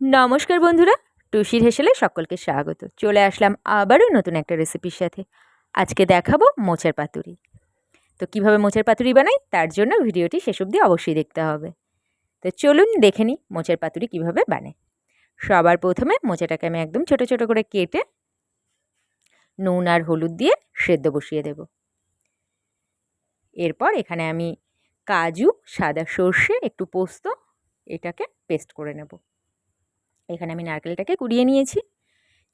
নমস্কার বন্ধুরা টুসির হেসেলে সকলকে স্বাগত। চলে আসলাম আবারও নতুন একটা রেসিপির সাথে। আজকে দেখাবো মোচার পাতুরি। তো কীভাবে মোচার পাতুরি বানাই, তার জন্য ভিডিওটি শেষ অবধি অবশ্যই দেখতে হবে। তো চলুন দেখে নিই মোচার পাতুরি কীভাবে বানায় সবার প্রথমে মোচাটাকে আমি একদম ছোট ছোট করে কেটে নুন আর হলুদ দিয়ে সেদ্ধ বসিয়ে দেব। এরপর এখানে আমি কাজু, সাদা সর্ষে, একটু পোস্ত, এটাকে পেস্ট করে নেব। এখানে আমি নারকেলটাকে কুড়িয়ে নিয়েছি।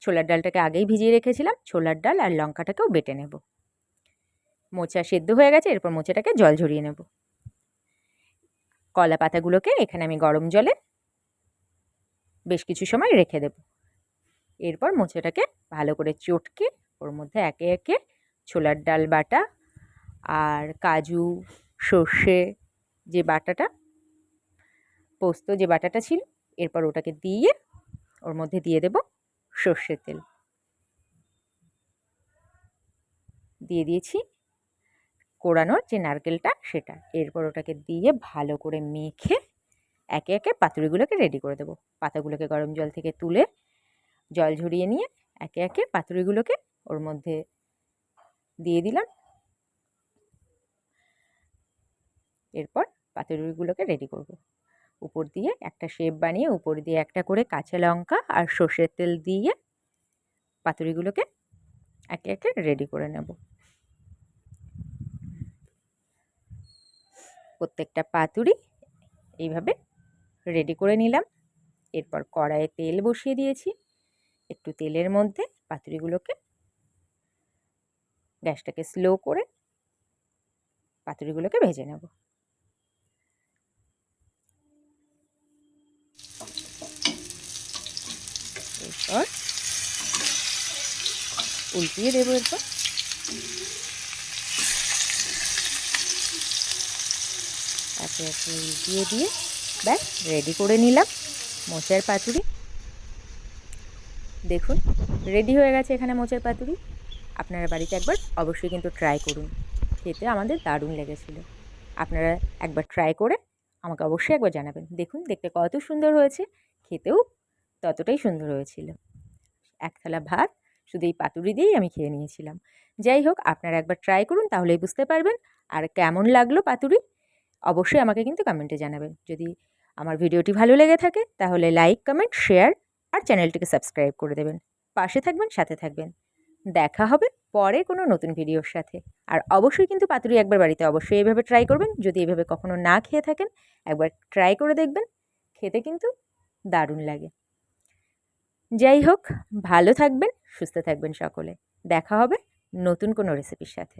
ছোলার ডালটাকে আগেই ভিজিয়ে রেখেছিলাম। ছোলার ডাল আর লঙ্কাটাকেও বেটে নেব। মোচা সেদ্ধ হয়ে গেছে, এরপর মোচাটাকে জল ঝরিয়ে নেব। কলা পাতাগুলোকে এখানে আমি গরম জলে বেশ কিছু সময় রেখে দেব। এরপর মোচাটাকে ভালো করে চটকে, ওর মধ্যে একে একে ছোলার ডাল বাটা আর কাজু, সর্ষে যে বাটাটা, পোস্ত যে বাটাটা ছিল, এরপর ওটাকে দিয়ে ওর মধ্যে দিয়ে দেব সর্ষের তেল। দিয়ে দিয়েছি কোড়ানোর যে নারকেলটা সেটা। এরপর ওটাকে দিয়ে ভালো করে মেখে একে একে পাতুরিগুলোকে রেডি করে দেবো। পাতাগুলোকে গরম জল থেকে তুলে জল ঝরিয়ে নিয়ে একে একে পাতুরিগুলোকে ওর মধ্যে দিয়ে দিলাম। এরপর পাতুরিগুলোকে রেডি করব। উপর দিয়ে একটা শেপ বানিয়ে উপর দিয়ে একটা করে কাঁচা লঙ্কা আর সর্ষের তেল দিয়ে পাতুরিগুলোকে একে একে রেডি করে নেব। প্রত্যেকটা পাতুরি এইভাবে রেডি করে নিলাম। এরপর কড়াইয়ে তেল বসিয়ে দিয়েছি। একটু তেলের মধ্যে পাতুরিগুলোকে গ্যাসটাকে স্লো করে পাতুরিগুলোকে ভেজে নেব। এরপর উল্টিয়ে দেবো এরপর। একে একে উল্টিয়ে দিয়ে ব্যাস রেডি করে নিলাম মোচার পাতুরি। দেখুন রেডি হয়ে গেছে এখানে মোচার পাতুরি। আপনারা বাড়িতে একবার অবশ্যই কিন্তু ট্রাই করুন। খেতে আমাদের দারুণ লেগেছিলো। আপনারা একবার ট্রাই করে আমাকে অবশ্যই একবার জানাবেন। দেখুন, দেখতে কত সুন্দর হয়েছে। খেতেও ততটাই সুন্দর হয়েছিল। এক থালা ভাত শুধু এই পাতুরি দিয়েই আমি খেয়ে নিয়েছিলাম। যাই হোক, আপনারা একবার ট্রাই করুন, তাহলেই বুঝতে পারবেন আর কেমন লাগল পাতুরি। অবশ্যই আমাকে কিন্তু কমেন্টে জানাবেন। যদি আমার ভিডিওটি ভালো লেগে থাকে, তাহলে লাইক কমেন্ট শেয়ার আর চ্যানেলটিকে সাবস্ক্রাইব করে দেবেন। পাশে থাকবেন, সাথে থাকবেন। দেখা হবে পরে কোনো নতুন ভিডিওর সাথে। আর অবশ্যই কিন্তু পাতুরি একবার বাড়িতে অবশ্যই এভাবে ট্রাই করবেন। যদি এভাবে কখনো না খেয়ে থাকেন, একবার ট্রাই করে দেখবেন। খেতে কিন্তু দারুণ লাগে। যাই হোক ভালো থাকবেন সুস্থ থাকবেন সকলে। দেখা হবে নতুন কোনো রেসিপির সাথে।